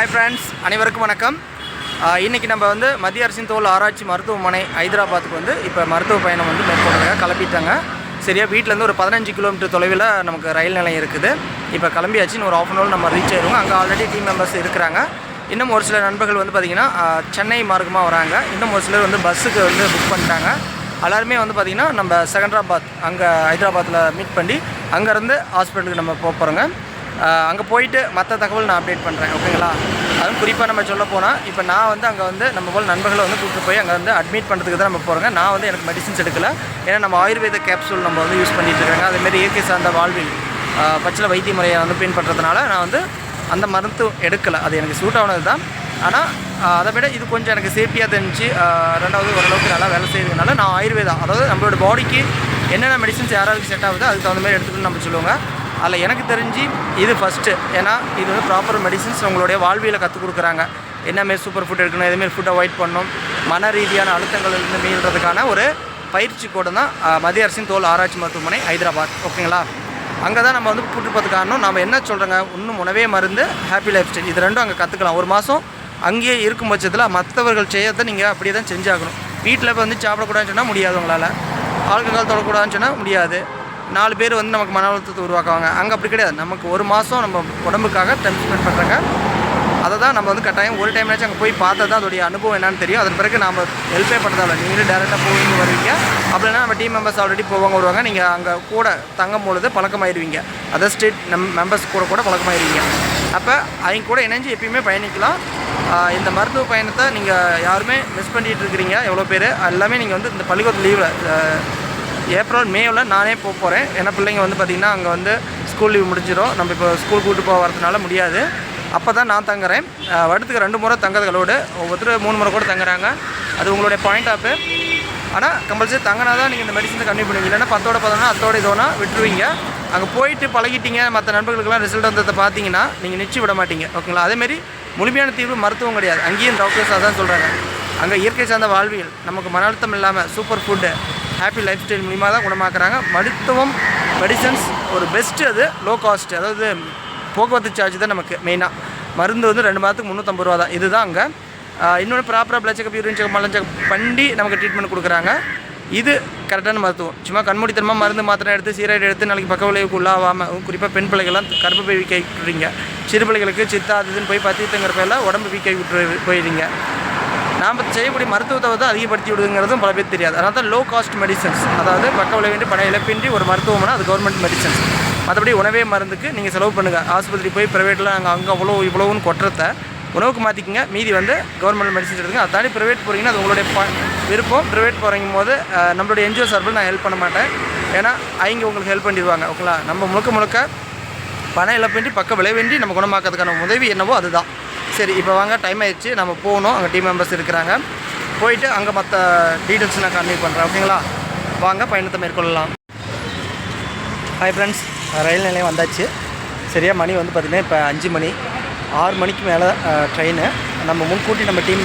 Hi friends அனைவருக்கும் வணக்கம். இன்றைக்கி இன்னைக்கு நம்ம வந்து மத்திய அரசின் தோல் ஆராய்ச்சி மருத்துவமனை ஹைதராபாத்துக்கு வந்து இப்போ மருத்துவ பயணம் வந்து மேற்கொள்ளுங்க கிளப்பிட்டாங்க சரியா வீட்டிலேருந்து ஒரு பதினஞ்சு கிலோமீட்டர் தொலைவில் நமக்கு ரயில் நிலையம் இருக்குது. இப்போ கிளம்பியாச்சுன்னு ஒரு ஆஃப் அன் ஹவர் நம்ம ரீச் ஆயிடுவோம் அங்கே ஆல்ரெடி டீம் மெம்பர்ஸ் இருக்கிறாங்க. இன்னும் ஒரு சில நண்பர்கள் வந்து பார்த்திங்கன்னா சென்னை மார்க்கமாக வராங்க. இன்னும் ஒரு சிலர் வந்து பஸ்ஸுக்கு வந்து புக் பண்ணிட்டாங்க. எல்லாருமே வந்து பார்த்திங்கன்னா நம்ம செகண்டராபாத் அங்கே ஹைதராபாத்தில் மீட் பண்ணி அங்கேருந்து ஹாஸ்பிட்டலுக்கு நம்ம போக போகிறோங்க அங்கே போயிட்டு மற்ற தகவல் நான் அப்டேட் பண்ணுறேன் ஓகேங்களா அதுவும் குறிப்பாக நம்ம சொல்ல போனால் இப்போ நான் வந்து அங்கே வந்து நம்ம போல் நண்பர்களை வந்து கூப்பிட்டு போய் அங்கே வந்து அட்மிட் பண்ணுறதுக்கு தான் நம்ம போகிறோங்க நான் வந்து எனக்கு மெடிசின்ஸ் எடுக்கல. ஏன்னா நம்ம ஆயுர்வேத கேப்சூல் நம்ம வந்து யூஸ் பண்ணிகிட்டு இருக்காங்க. அதேமாரி இயற்கை சார்ந்த வாழ்வில் ஆஹ் பச்சில வைத்திய முறையை வந்து பின்பற்றதுனால நான் வந்து அந்த மருந்து எடுக்கலை. அது எனக்கு சூட் ஆனது தான் ஆனால் அதை விட இது கொஞ்சம் எனக்கு சேஃப்டியாக தெரிஞ்சு ரெண்டாவது ஓரளவுக்கு நல்லா வேலை செய்கிறதுனால நான் ஆயுர்வேதா அதாவது நம்மளோட பாடிக்கு என்னென்ன மெடிசின்ஸ் யாராவது செட் ஆகுதோ அதுக்கு தகுந்த மாதிரி எடுத்துக்கணும்னு நம்ம சொல்லுவாங்க. அதில் எனக்கு தெரிஞ்சு இது ஃபஸ்ட்டு ஏன்னா இது வந்து ப்ராப்பர் மெடிசின்ஸ் உங்களுடைய வாழ்வியில் கற்றுக் கொடுக்குறாங்க. என்னமாரி சூப்பர் ஃபுட் எடுக்கணும் எதுமாரி ஃபுட் அவாய்ட் பண்ணணும் மன ரீதியான அழுத்தங்கள்லேருந்து மீள்றதுக்கான ஒரு பயிற்சி கூட தான் மத்திய அரசின் தோல் ஆராய்ச்சி மருத்துவமனை ஹைதராபாத். ஓகேங்களா? அங்கே தான் நம்ம வந்து கூட்டு காரணம் நம்ம என்ன சொல்கிறோங்க இன்னும் உணவே மருந்து ஹாப்பி லைஃப் ஸ்டைல் இது ரெண்டும் அங்கே கற்றுக்கலாம் ஒரு மாதம் அங்கேயே இருக்கும் பட்சத்தில் மற்றவர்கள் செய்யறதை நீங்கள் அப்படியே தான் செஞ்சாகணும். வீட்டில் இப்போ வந்து சாப்பிடக்கூடாதுன்னு சொன்னால் முடியாது உங்களால். ஆல்கஹால் தொடக்கூடாதுன்னு சொன்னால் முடியாது. நாலு பேர் வந்து நமக்கு மன அழுத்தத்தை உருவாக்குவாங்க. அங்கே அப்படி கிடையாது. நமக்கு ஒரு மாதம் நம்ம உடம்புக்காக டைம் ஸ்பெண்ட் பண்ணுறாங்க அதை தான் நம்ம வந்து கட்டாயம் ஒரு டைம்னாச்சும் அங்கே போய் பார்த்தா தான் அதோடைய அனுபவம் என்னன்னு தெரியும். அதன் பிறகு நாம் ஹெல்ப்பே பண்ணுறதால நீங்களே டேரெக்டாக போவீங்க வருவீங்க. அப்படின்னா நம்ம டீம் மெம்பர்ஸ் ஆல்ரெடி போவாங்க வருவாங்க. நீங்கள் அங்கே கூட தங்கும் பொழுது பழக்கமாயிருவீங்க. அதர் ஸ்டேட் நம் மெம்பர்ஸ் கூட கூட பழக்கமாயிருவீங்க. அப்போ அவங்க கூட இணைஞ்சு எப்பயுமே பயணிக்கலாம். இந்த மருத்துவ பயணத்தை நீங்கள் யாருமே மிஸ் பண்ணிகிட்டு இருக்கிறீங்க. எவ்வளோ பேர்? எல்லாமே நீங்கள் வந்து இந்த பள்ளிக்கூடத்து லீவில் ஏப்ரல் மேவில் நானே போக போகிறேன் ஏன்னா பிள்ளைங்க வந்து பார்த்திங்கன்னா அங்கே வந்து ஸ்கூல் லீவ் முடிஞ்சிடும் நம்ம இப்போ ஸ்கூல் கூட்டு போக வரதுனால முடியாது. அப்போ தான் நான் தங்குறேன். வருடத்துக்கு ரெண்டு முறை தங்கறதுகளோடு ஒவ்வொருத்தர் மூணு முறை கூட தங்குறாங்க. அது உங்களுடைய பாயிண்ட் ஆஃப் ஆனால் கம்பல்சரி தங்கினா தான் நீங்கள் இந்த மெடிசனை கம்மி பண்ணுவீங்க. இல்லைன்னா பத்தோட பதினொன்னா அத்தோட இதோனா விட்டுருவீங்க. அங்கே போயிட்டு பழகிட்டீங்க. மற்ற நண்பர்களுக்கெல்லாம் ரிசல்ட் வந்ததை பார்த்தீங்கன்னா நீங்கள் நிச்சயம் விட மாட்டீங்க. ஓகேங்களா அதேமாரி முழுமையான தீர்வு மருத்துவம் கிடையாது. அங்கேயும் டாக்டர்ஸ் அதான் சொல்கிறாங்க அங்கே இயற்கை சார்ந்த வாழ்வியல். நமக்கு மன அழுத்தம் இல்லாமல் super food happy life style மூலிமா தான் குணமாக்குறாங்க. மருத்துவம் மெடிசன்ஸ் ஒரு பெஸ்ட்டு அது. லோ காஸ்ட் அதாவது போக்குவரத்து சார்ஜ் தான் நமக்கு மெயினாக மருந்து வந்து ரெண்டு மாதத்துக்கு முந்நூற்றம்பது ரூபா தான். இதுதான் அங்கே. இன்னொன்று ப்ராப்பராக பிளட் செக்அப் யூரின் செக்அப் மலம் செக்கப் பண்ணி நமக்கு ட்ரீட்மெண்ட் கொடுக்குறாங்க. இது கரெக்டான மருத்துவம். சும்மா கண்மூடித்தனமாக மருந்து மாத்திரை எடுத்து சீராய்டு எடுத்து நாளைக்கு பக்க விளைவுக்கு உள்ளாகாமல் குறிப்பாக பெண் பிள்ளைகள்லாம் கர்ப்பப்பை வீக்காகி விட்டுறீங்க. சிறு பிள்ளைகளுக்கு சித்தா அது இதுன்னு போய் பத்தித்துங்கிற உடம்பு வீக்காகி விட்டு போயிடுறீங்க. நாம் செய்யக்கூடிய மருத்துவத்தை வந்து அதிகப்படுத்தி விடுங்கிறதும் பல பேர் தெரியாது. அதனால தான் லோ காஸ்ட் மெடிசன்ஸ் அதாவது பக்க விளைவின்றி பண இழப்பின்றி ஒரு மருத்துவம்னா அது கவர்மெண்ட் மெடிசன்ஸ் மற்றபடி உணவே மருந்துக்கு நீங்கள் செலவு பண்ணுங்கள் ஆஸ்பத்திரி போய் ப்ரைவேட்டில் நாங்கள் அங்கே அவ்வளோ இவ்வளோன்னு கொட்டுறத உணவுக்கு மாற்றிக்கிங்க மீதி வந்து கவர்மெண்ட் மெடிசன்ஸ் எடுத்துங்க. அதை தாண்டி ப்ரைவேட் போகிறீங்கன்னா அது உங்களுடைய ப விருப்பம். ப்ரைவேட் போகிறீங்க போது நம்மளுடைய என்ஜிஓ சார்பில் நான் ஹெல்ப் பண்ண மாட்டேன். ஏன்னா அவங்க உங்களுக்கு ஹெல்ப் பண்ணிடுவாங்க. ஓகேங்களா நம்ம முழுக்க முழுக்க பண இழப்பின்றி பக்க விளைவின்றி நம்ம குணமாக்கிறதுக்கான உதவி என்னவோ அதுதான். சரி இப்போ வாங்க டைம் ஆயிடுச்சு. நம்ம போகணும். அங்கே டீம் மெம்பர்ஸ் இருக்கிறாங்க. போயிட்டு அங்கே மற்ற டீட்டெயில்ஸ் நான் கன்வே பண்ணுறேன் ஓகேங்களா வாங்க பயணத்தை மேற்கொள்ளலாம். ஹாய் ஃப்ரெண்ட்ஸ் ரயில் நிலையம் வந்தாச்சு. சரியாக மணி வந்து பார்த்திங்கன்னா இப்போ அஞ்சு மணி. ஆறு மணிக்கு மேலே ட்ரெயின் நம்ம முன்கூட்டி நம்ம டீம்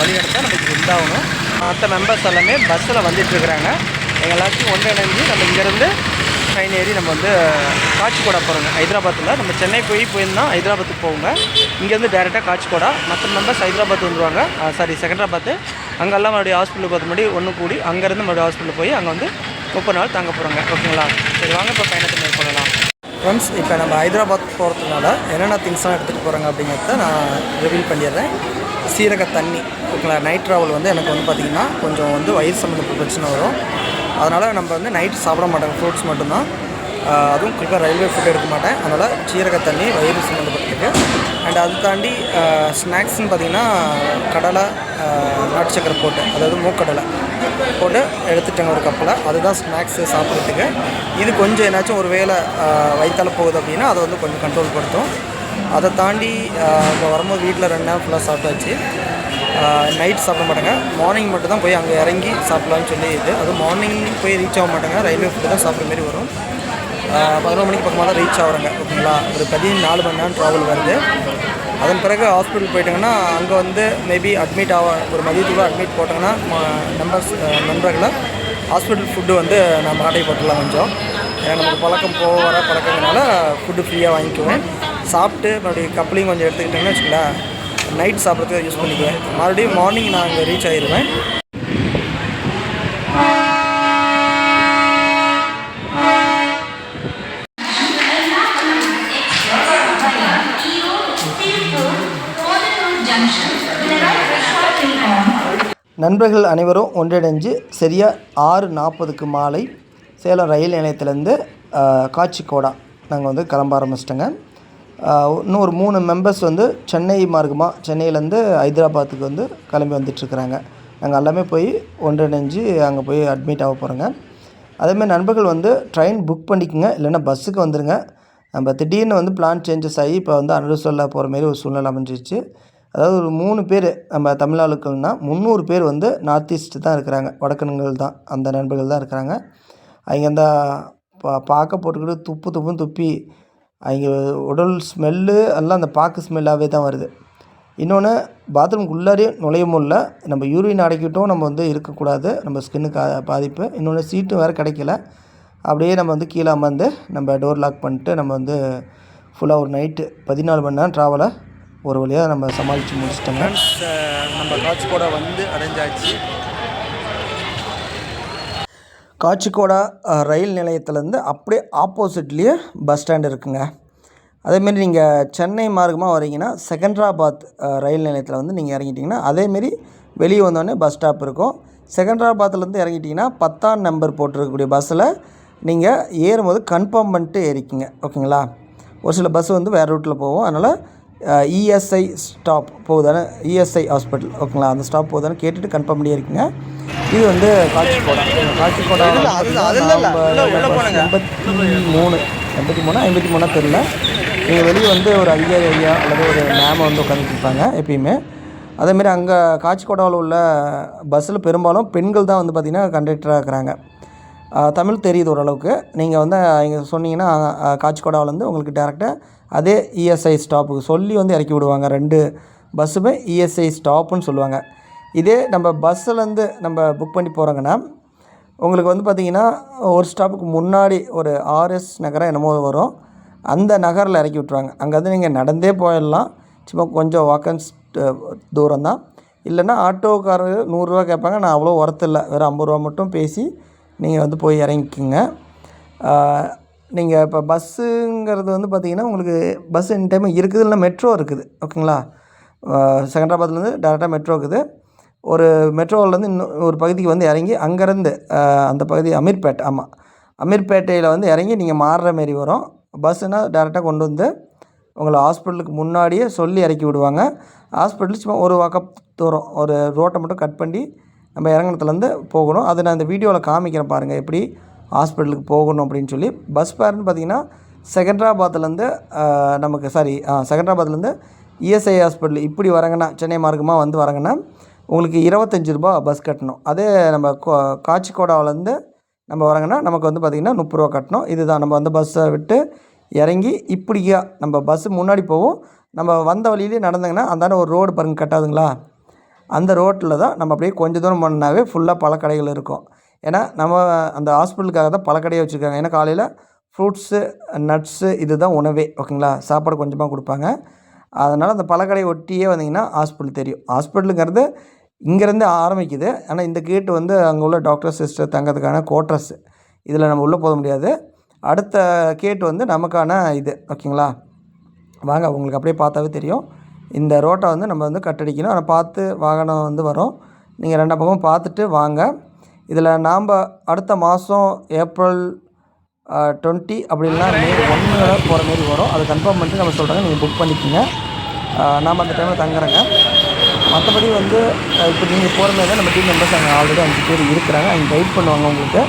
வழி நடத்தால் நமக்கு இருந்தாகணும் மற்ற மெம்பர்ஸ் எல்லாமே பஸ்ஸில் வந்துட்டுருக்குறாங்க எங்கள் எல்லாத்தையும் ஒன்றிணைஞ்சு நம்ம இங்கேருந்து ட்ரெயின் ஏறி நம்ம வந்து காட்சிகோடா போகிறோங்க ஹைதராபாத்தில் நம்ம சென்னை போய் போயிருந்தோம் ஹைதராபாத்துக்கு போவோங்க. இங்கேருந்து டேரெக்டாக காட்சிகோடா மற்ற மெம்பர்ஸ் ஹைதராபாத் வந்துடுவாங்க சாரி செகண்டராபாத்து. அங்கெல்லாம் மறுபடியும் ஹாஸ்பிட்டலுக்கு பார்த்து முன்னாடி ஒன்று கூடி அங்கேருந்து மறுபடியும் ஹாஸ்பிட்டல் போய் அங்கே வந்து முப்பது நாள் தங்க போகிறோங்க ஓகேங்களா? சரி வாங்க இப்போ பயணத்தை மேற்கொள்ளலாம். ஃப்ரெண்ட்ஸ் இப்போ நம்ம ஹைதராபாத் போகிறதுனால என்னென்ன திங்ஸ்லாம் எடுத்துகிட்டு போகிறாங்க அப்படிங்கிறத நான் ரிவீல் பண்ணிடுறேன். சீரக தண்ணி ஓகேங்களா? நைட் ட்ராவல் வந்து எனக்கு வந்து பார்த்திங்கன்னா கொஞ்சம் வந்து வயிறு சம்மந்தப்பட்ட பிரச்சனை வரும். அதனால் நம்ம வந்து நைட் சாப்பிட மாட்டோம் ஃப்ரூட்ஸ் மட்டும்தான். அதுவும் குறிப்பாக ரயில்வே ஃபுட் எடுக்க மாட்டேன். அதனால் சீரக தண்ணி வயிறு சம்மந்தப்பட்டிருக்கு அண்ட் அது தாண்டி ஸ்நாக்ஸ்னு பார்த்திங்கன்னா கடலை நாட்டு சக்கரை போட்டு அதாவது மூக்கடலை போட்டு எடுத்துட்டேங்க ஒரு கப்பில் அதுதான் ஸ்நாக்ஸு சாப்பிட்றதுக்கு. இது கொஞ்சம் என்னாச்சும் ஒரு வேளை வயிற்றால போகுது அப்படின்னா அதை வந்து கொஞ்சம் கண்ட்ரோல் படுத்தும். அதை தாண்டி இப்போ வரும்போது வீட்டில் ரெண்டு நேரம் ஃபுல்லாக சாப்பிட்டாச்சு. நைட் சாப்பிட மாட்டாங்க. மார்னிங் மட்டும் தான் போய் அங்கே இறங்கி சாப்பிட்லான்னு சொல்லி இது அதுவும் மார்னிங் போய் ரீச் ஆக மாட்டாங்க. ரயில்வே ஃபுட்டு தான் சாப்பிட்ற மாதிரி வரும். பதினொரு மணிக்கு பக்கமாக தான் ரீச் ஆகுறாங்க ஓகேங்களா? ஒரு பதினாலு மணி நேரம் ட்ராவல் வருது. அதன் பிறகு ஹாஸ்பிட்டல் போயிட்டாங்கன்னா அங்கே வந்து மேபி அட்மிட் ஆக ஒரு மதியத்துக்குள்ள அட்மிட் போட்டாங்கன்னா நம்பர்ஸ் நண்பர்களை ஹாஸ்பிட்டல் ஃபுட்டு வந்து நம்ம ஆட்டை போட்டுடலாம் கொஞ்சம். ஏன்னா நமக்கு பழக்கம் போக வர பழக்கங்கனால ஃபுட்டு ஃப்ரீயாக வாங்கிக்குவேன் சாப்பிட்டு மறுபடியும் கப்பலையும் கொஞ்சம் எடுத்துக்கிட்டேன்னு வச்சுக்கோங்களேன். நைட் சாப்பிட்றதுக்கு யூஸ் பண்ணிக்குவேன். மறுபடியும் மார்னிங் நான் அங்கே ரீச் ஆகிடுவேன் நண்பர்கள் அனைவரும் ஒன்றிணைஞ்சு சரியாக ஆறு நாற்பதுக்கு மாலை சேலம் ரயில் நிலையத்திலேருந்து காட்சிக்கோடா நாங்கள் வந்து கிளம்ப ஆரம்பிச்சிட்டோங்க. இன்னும் ஒரு மூணு மெம்பர்ஸ் வந்து சென்னை மார்க்கமாக சென்னையிலேருந்து ஹைதராபாத்துக்கு வந்து கிளம்பி வந்துட்டுருக்குறாங்க. நாங்கள் எல்லாமே போய் ஒன்றிணைஞ்சு அங்கே போய் அட்மிட் ஆக போகிறோங்க அதேமாதிரி நண்பர்கள் வந்து ட்ரெயின் புக் பண்ணிக்கோங்க இல்லைன்னா பஸ்ஸுக்கு வந்துடுங்க நம்ம திடீர்னு வந்து பிளான் சேஞ்சஸ் ஆகி இப்போ வந்து அனுசல்ல போகிற மாரி ஒரு சூழ்நிலை அமைஞ்சிருச்சு. அதாவது ஒரு மூணு பேர் நம்ம தமிழ் ஆளுக்கள்னால் முந்நூறு பேர் வந்து நார்த் ஈஸ்ட்டு தான் இருக்கிறாங்க. வடக்கணுங்கள் தான் அந்த நண்பர்கள் தான் இருக்கிறாங்க. அவங்க அந்த பா பார்க்க போட்டுக்கிட்டு துப்பு துப்புன்னு துப்பி அவங்க உடல் ஸ்மெல்லு எல்லாம் அந்த பாக்கு ஸ்மெல்லாகவே தான் வருது. இன்னொன்று பாத்ரூம்க்கு உள்ளாரே நுழைய முடியல நம்ம யூரின் அடைக்கிட்டும் நம்ம வந்து இருக்கக்கூடாது. நம்ம ஸ்கின்னுக்கு பாதிப்பு. இன்னொன்று சீட்டு வேறு கிடைக்கல. அப்படியே நம்ம வந்து கீழே அமர்ந்து நம்ம டோர் லாக் பண்ணிட்டு நம்ம வந்து ஃபுல்லாக ஒரு நைட்டு பதினாலு மணி நேரம் ட்ராவலை ஒரு வழியாக நம்ம சமாளித்து முடிச்சிட்டோங்க. நம்ம காட்சிக்கோடா வந்து அடைஞ்சாச்சு. காட்சிக்கோடா ரயில் நிலையத்துலேருந்து அப்படியே ஆப்போசிட்லேயே பஸ் ஸ்டாண்ட் இருக்குங்க. அதேமாரி நீங்கள் சென்னை மார்க்கமாக வரீங்கன்னா செகண்ட்ராபாத் ரயில் நிலையத்தில் வந்து நீங்கள் இறங்கிட்டிங்கன்னா அதேமாரி வெளியே வந்தோடனே பஸ் ஸ்டாப் இருக்கும். செகண்ட்ராபாத்லேருந்து இறங்கிட்டிங்கன்னா பத்தாம் நம்பர் போட்டிருக்கக்கூடிய பஸ்ஸில் நீங்கள் ஏறும்போது கன்ஃபார்ம் பண்ணிட்டு ஏறிக்கிங்க. ஓகேங்களா? ஒரு சில பஸ் வந்து வேறு ரூட்டில் போவோம் அதனால் இஎஸ்ஐ ஸ்டாப் போகுதானே? இஎஸ்ஐ ஹாஸ்பிட்டல் ஓகேங்களா? அந்த ஸ்டாப் போகுதான்னு கேட்டுட்டு கன்ஃபார்ம் பண்ணி இருக்கீங்க. இது வந்து காட்சிக்கோடா காட்சிக்கோடா எண்பத்தி மூணு. எண்பத்தி மூணு? ஐம்பத்தி மூணா தெரில நீங்கள் வெளியே வந்து ஒரு அதிகாரி ஐயா அல்லது ஒரு மேமை வந்து உட்காந்துட்டு இருப்பாங்க எப்பயுமே. அதேமாரி அங்கே காட்சிக்கோடாவில் உள்ள பஸ்ஸில் பெரும்பாலும் பெண்கள் தான் வந்து பார்த்திங்கன்னா கண்டக்டராக இருக்கிறாங்க. தமிழ் தெரியுது ஓரளவுக்கு. நீங்கள் வந்து இங்கே சொன்னீங்கன்னா காட்சிக்கோடாவிலேருந்து உங்களுக்கு டேரெக்டாக அதே இஎஸ்ஐ ஸ்டாப்புக்கு சொல்லி வந்து இறக்கி விடுவாங்க. ரெண்டு பஸ்ஸுமே இஎஸ்ஐ ஸ்டாப்புன்னு சொல்லுவாங்க. இதே நம்ம பஸ்ஸுலேருந்து நம்ம புக் பண்ணி போகிறோங்கன்னா உங்களுக்கு வந்து பார்த்திங்கன்னா ஒரு ஸ்டாப்புக்கு முன்னாடி ஒரு ஆர்எஸ் நகரம் என்னமோ வரும். அந்த நகரில் இறக்கி விட்ருவாங்க அங்கேருந்து நீங்கள் நடந்தே போயிடலாம். சும்மா கொஞ்சம் வாக்கன்ஸ் தூரம் தான் இல்லைன்னா ஆட்டோக்காரர் நூறுரூவா கேட்பாங்க. நான் அவ்வளோ ஒர்த்து இல்லை. வெறும் ஐம்பது ரூபா மட்டும் பேசி நீங்கள் வந்து போய் இறங்கிக்குங்க. நீங்கள் இப்போ பஸ்ஸுங்கிறது வந்து பார்த்திங்கன்னா உங்களுக்கு பஸ் என் டைம் இருக்குது இல்லைன்னா மெட்ரோ இருக்குது. ஓகேங்களா செகண்டராபாத்லேருந்து டேரெக்டாக மெட்ரோ இருக்குது. ஒரு மெட்ரோவிலேருந்து இன்னும் ஒரு பகுதிக்கு வந்து இறங்கி அங்கேருந்து அந்த பகுதி அமீர்பேட்டை ஆமாம் அமீர்பேட்டையில் வந்து இறங்கி நீங்கள் மாறுற மாரி வரும். பஸ்ஸுனால் டேரெக்டாக கொண்டு வந்து உங்களை ஹாஸ்பிட்டலுக்கு முன்னாடியே சொல்லி இறக்கி விடுவாங்க. ஹாஸ்பிட்டல் சும்மா ஒரு வாக்கப் தூரம் ஒரு ரோட்டை மட்டும் கட் பண்ணி நம்ம இறங்குனத்துலேருந்து போகணும். அதை நான் இந்த வீடியோவில் காமிக்கிறேன் பாருங்கள் எப்படி ஹாஸ்பிட்டலுக்கு போகணும் அப்படின்னு சொல்லி பஸ் ஃபேர்னு பார்த்தீங்கன்னா செகண்ட்ராபாத்லேருந்து நமக்கு சாரி செகண்ட்ராபாத்லேருந்து இஎஸ்ஐ ஹாஸ்பிட்டல் இப்படி வரங்கன்னா சென்னை மார்க்கமாக வந்து வரங்கன்னா உங்களுக்கு இருபத்தஞ்சி ரூபா பஸ் கட்டணும். அதே நம்ம கோ- காட்சிக்கோடாவிலேருந்து நம்ம வரங்கன்னா நமக்கு வந்து பார்த்திங்கன்னா முப்பது ரூபா கட்டணும். இதுதான் நம்ம வந்து பஸ்ஸை விட்டு இறங்கி இப்படியா நம்ம பஸ்ஸு முன்னாடி போவோம். நம்ம வந்த வழியிலே நடந்தாங்கன்னா அந்தாண்ட ஒரு ரோடு பாருங்க கட்டாதுங்களா? அந்த ரோட்டில் தான் நம்ம அப்படியே கொஞ்சம் தூரம் போனாவே ஃபுல்லாக பல கடைகள் இருக்கும். ஏன்னா நம்ம அந்த ஹாஸ்பிட்டலுக்காக தான் பழக்கடையை வச்சுருக்காங்க. ஏன்னா காலையில் ஃப்ரூட்ஸு நட்ஸு இது தான் உணவே ஓகேங்களா? சாப்பாடு கொஞ்சமாக கொடுப்பாங்க. அதனால் அந்த பழக்கடையை ஒட்டியே வந்தீங்கன்னா ஹாஸ்பிட்டல் தெரியும். ஹாஸ்பிட்டலுங்கிறது இங்கேருந்து ஆரம்பிக்குது. ஆனால் இந்த கேட்டு வந்து அங்கே உள்ள டாக்டர் சிஸ்டர் தங்கிறதுக்கான கோட்ரஸ் இதில் நம்ம உள்ளே போக முடியாது. அடுத்த கேட் வந்து நமக்கான இது ஓகேங்களா? வாங்க உங்களுக்கு அப்படியே பார்த்தாவே தெரியும். இந்த ரோட்டை வந்து நம்ம வந்து கட்டடிக்கணும். ஆனால் பார்த்து வாகனம் வந்து வரும். நீங்கள் ரெண்டு பக்கமும் பார்த்துட்டு வாங்க. இதில் நாம் அடுத்த மாதம் ஏப்ரல் டுவெண்ட்டி அப்படி இல்லைனா மே ஒன்றில் போகிற மாரி வரும். அது கன்ஃபார்ம் பண்ணிட்டு நம்ம சொல்கிறாங்க நீங்கள் புக் பண்ணிக்கோங்க. நாம் அந்த டைமில் தங்குறேங்க. மற்றபடி வந்து இப்போ நீங்கள் போகிற மாதிரி தான் நம்ம டீம் மெம்பர்ஸ் அங்கே ஆல்ரெடி அஞ்சு பேர் இருக்கிறாங்க. அவங்க கைட் பண்ணுவாங்க உங்களுக்கு.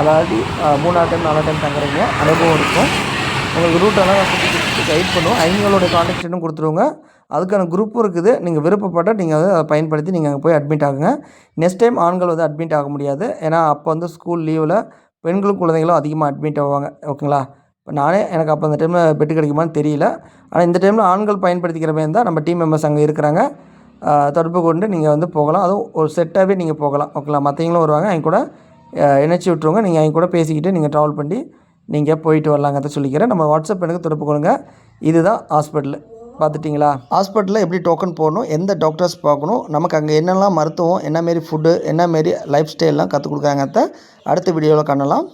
அதாவது மூணாவது டைம் நாலாவது டைம் தங்குறீங்க. அனுபவம் இருக்கும். உங்களுக்கு ரூட்டெல்லாம் சுற்றி கைட் பண்ணுவோம். அவங்களோட கான்டாக்டும் கொடுத்துருவோங்க. அதுக்கான குரூப்பும் இருக்குது. நீங்கள் விருப்பப்பட்டால் நீங்கள் அதை பயன்படுத்தி நீங்கள் அங்கே போய் அட்மிட் ஆகுங்க. நெக்ஸ்ட் டைம் ஆண்கள் வந்து அட்மிட் ஆக முடியாது. ஏன்னா அப்போ வந்து ஸ்கூல் லீவில் பெண்களும் குழந்தைங்களும் அதிகமாக அட்மிட் ஆவாங்க. ஓகேங்களா இப்போ நானே எனக்கு அப்போ அந்த டைமில் பெட்டு கிடைக்குமான்னு தெரியல. ஆனால் இந்த டைமில் ஆண்கள் பயன்படுத்திக்கிற மாதிரி இருந்தால் நம்ம டீம் மெம்பர்ஸ் அங்கே இருக்கிறாங்க. தொடர்பு கொண்டு நீங்கள் வந்து போகலாம். அதுவும் ஒரு செட்டாகவே நீங்கள் போகலாம். ஓகேங்களா மற்றவங்களும் வருவாங்க. அவங்க கூட இணைச்சி விட்ருவாங்க நீங்கள் அவங்க கூட பேசிக்கிட்டு நீங்கள் ட்ராவல் பண்ணி நீங்கள் போயிட்டு வரலாங்கிறத சொல்லிக்கிறேன். நம்ம வாட்ஸ்அப் எனக்கு தொடர்பு கொள்ளுங்கள் இதுதான் ஹாஸ்பிட்டல் பார்த்துட்டிங்களா? ஹாஸ்பிட்டலில் எப்படி டோக்கன் போடணும் எந்த டாக்டர்ஸ் பார்க்கணும் நமக்கு அங்கே என்னெல்லாம் மருத்துவம் என்ன மாரி ஃபுட்டு என்ன மாரி லைஃப் ஸ்டைல்லாம் கற்றுக் கொடுக்காங்கத்த அடுத்த வீடியோவில் காணலாம்.